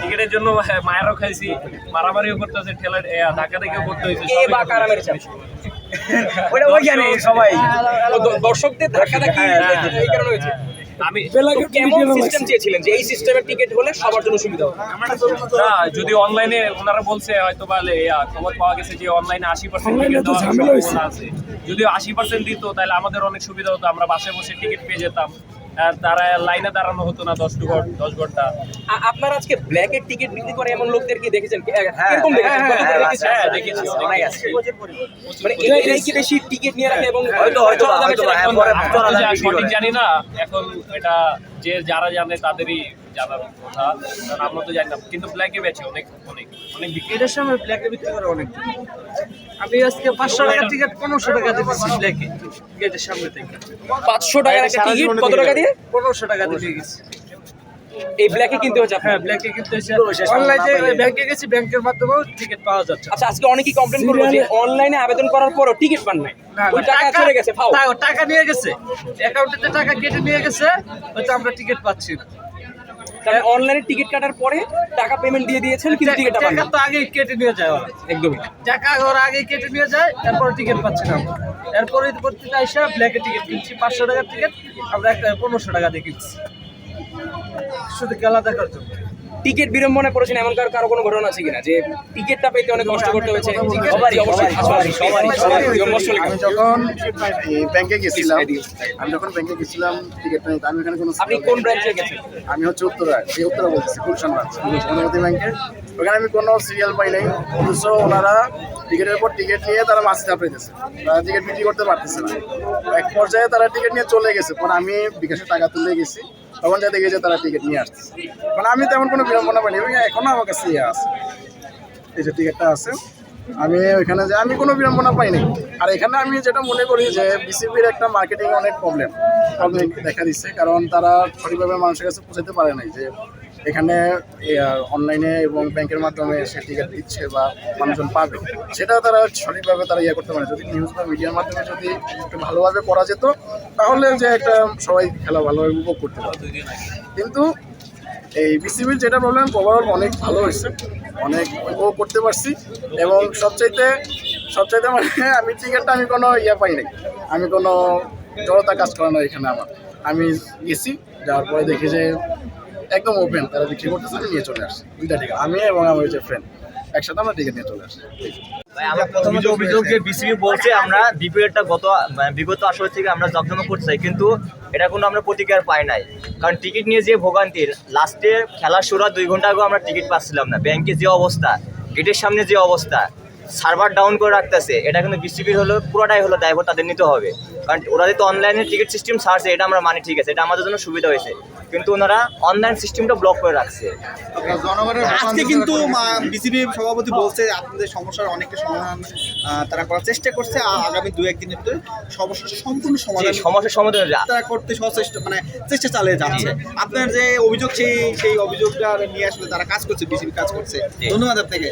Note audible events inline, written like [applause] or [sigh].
টিকিটের জন্য হ্যাঁ, মায়েরও খাইছি মারামারিও করতে হয়েছে ঠেলা ধাক্কা করতে হয়েছে। ওটা ওই জানে সবাই। দর্শকদের ধাক্কা ধাক্কি এই কারণে হয়েছে। আমি কেমন সিস্টেম চেয়েছিলেন যে এই সিস্টেমের টিকিট হলে সবার জন্য সুবিধা হবে? না যদি অনলাইনে ওনারা বলছে হয়তো বা খবর পাওয়া গেছে যে অনলাইনে আশি পার্সেন্ট Online টিকিট দেওয়ার সম্ভাবনা আছে। যদিও আশি পার্সেন্ট দিত তাহলে আমাদের অনেক সুবিধা হতো আমরা বাসায় বসে টিকিট পেয়ে যেতাম। তারা লাইনে দাঁড়ানো হতো না দশ টু ঘণ্টা দশ ঘণ্টা। আপনার আজকে ব্ল্যাকের টিকিট বিক্রি করে এমন লোকদের কি দেখেছেন? কত করে দেখেছেন? হ্যাঁ, দেখেছি, মানে এরাই কি বেশি টিকিট নিয়ে রাখে এবং হয়তো, হয়তো, হ্যাঁ, সঠিক। জানি না এখন এটা যে যারা জানে তাদেরই জানার কথা কারণ আমরা তো জানি না কিন্তু ব্ল্যাকে বেচে অনেক অনেক অনেক বিক্রি। এটার সময় ব্ল্যাকে বিক্রি করে অনেক আমি আজকে পাঁচশো টাকার টিকিট পনেরোশো টাকা ব্ল্যাকে গেটের সামনে থেকে। পাঁচশো একটা টিকিট কত টাকা দিয়ে? পনেরোশো টাকা দিয়ে গেছি। এই ব্ল্যাকে কিনতে হচ্ছে হ্যাঁ ব্ল্যাকে কিন্তু অনলাইনে ব্যাংকে গেছি। ব্যাংকের মাধ্যমেও টিকিট পাওয়া যাচ্ছে। আচ্ছা আজকে অনেকেই কমপ্লেন করল যে অনলাইনে আবেদন করার পরও টিকিট পান নাই। ওই টাকা চলে গেছে টাকা নিয়ে গেছে। অ্যাকাউন্টে টাকা কেটে নিয়ে গেছে হয়তো আমরা টিকিট পাচ্ছি না। তাহলে অনলাইনে টিকিট কাটার পরে টাকা পেমেন্ট দিয়ে দিয়েছেন কিন্তু টিকিটটা পান টাকা তো আগেই কেটে নিয়ে যায় ওরা। একদমই। টাকা ওরা আগেই কেটে নিয়ে যায় তারপর টিকিট পাচ্ছে না এরপরে পত্রিকা এসে ব্ল্যাকে টিকিট কিনছি পাঁচশো টাকার টিকিট আমরা একটা পনেরোশো টাকা দিয়ে কিনছি। শুধু খেলা দেখার জন্য। টিকিট বিড়ম্বনা করেছেন এমন কারও কারও কোনো ঘটনা আছে কিনা? যে টিকিটটা পেতে অনেক কষ্ট করতে হয়েছে। আমি যখন ব্যাংকে গেছিলাম আমি যখন ব্যাংকে গেছিলাম টিকিট নেই আমি এখানে কোনো আপনি কোন ব্রাঞ্চে গেছেন? আমি হচ্ছে উত্তরা এই উত্তরা বলতেছি গুলশান ব্রাঞ্চ অনুমতি ব্যাংকে ওখানে আমি কোনো সিরিয়াল পাই নাই। অথচ ওনারা টিকিটের পর টিকিট নিয়ে তারা মাসে চাপাইতেছে তারা টিকিট বিক্রি করতে পারতেছে না। এক পর্যায়ে তারা টিকিট নিয়ে চলে গেছে। পরে আমি বিকাশে টাকা তুলে গেছি। তখন যা দেখেছি তারা টিকিট নিয়ে আসছে। মানে আমি তেমন কোনো বিড়ম্বনা পাইনি এবং এখনও আমার কাছে ইয়ে আছে। এই যে টিকিটটা আছে, আমি ওইখানে যে, আমি কোনো বিড়ম্বনা পাইনি। আর এখানে আমি যেটা মনে করি যে বিসিবির একটা মার্কেটিং অনেক প্রবলেম দেখা দিচ্ছে, কারণ তারা সঠিকভাবে মানুষের কাছে পৌঁছাতে পারে নাই যে এখানে অনলাইনে এবং ব্যাংকের মাধ্যমে সে টিকিট দিচ্ছে বা মানুষজন পাবে। সেটা তারা সঠিকভাবে তারা ইয়ে করতে পারে। যদি নিউজ বা মিডিয়ার মাধ্যমে যদি একটু ভালোভাবে করা যেত, তাহলে যে একটা সবাই খেলা ভালোভাবে উপভোগ করতে পারবে কিন্তু এই বিসিবির যেটা প্রবলেম ওভারঅল অনেক ভালো হয়েছে। অনেক উপভোগ করতে পারছি। এবং সবচাইতে সবচাইতে মানে [laughs] আমি টিকিটটা আমি কোনো ইয়ে পাই নাই। আমি কোনো জড়তা কাজ করে না এখানে আমার। আমি গেছি, যাওয়ার পরে দেখি যে একদম ওপেন তারা বিক্রি করতেছে আমি নিয়ে চলে আসছি। দুইটা টিকিট আমি এবং আমার যে ফ্রেন্ড একসাথে আমরা টিকিট নিয়ে চলে আসছি। ভাই, প্রথমত অভিযোগ যে বিসিবি বলছে আমরা বিপিএলটা গত মানে বিগত আসর থেকে আমরা করতে চাই কিন্তু এটা কোনো আমরা প্রতিকার পাই নাই। কারণ টিকিট নিয়ে যে ভোগান্তির লাস্টে খেলা শুরু দুই ঘণ্টা আগে আমরা টিকিট পাচ্ছিলাম না। ব্যাংকে যে অবস্থা গেটের সামনে যে অবস্থা সার্ভার ডাউন করে রাখতেছে এটা কিন্তু বিসিবির হলো পুরোটাই হলো দায়ভার তাদের নিতে হবে। কারণ ওরা যেহেতু অনলাইনে টিকিট সিস্টেম ছাড়ছে এটা আমরা মানি ঠিক আছে এটা আমাদের জন্য সুবিধা হয়েছে। কিন্তু ওনারা অনলাইন সিস্টেমটা ব্লক করে রাখছে। আজকে কিন্তু বিসিবি সভাপতি বলছে আপনাদের সমস্যার অনেকটা সমাধান তারা করার চেষ্টা করছে। আর আগামী দু একদিনের ভিতরে সমস্যার সম্পূর্ণ সমাধান সমস্যার সমাধান। তারা করতে সচেষ্ট মানে চেষ্টা চালিয়ে যাচ্ছে। আপনার যে অভিযোগ সেই সেই অভিযোগটা নিয়ে আসলে তারা কাজ করছে বিসিবি কাজ করছে। ধন্যবাদ আপনাকে।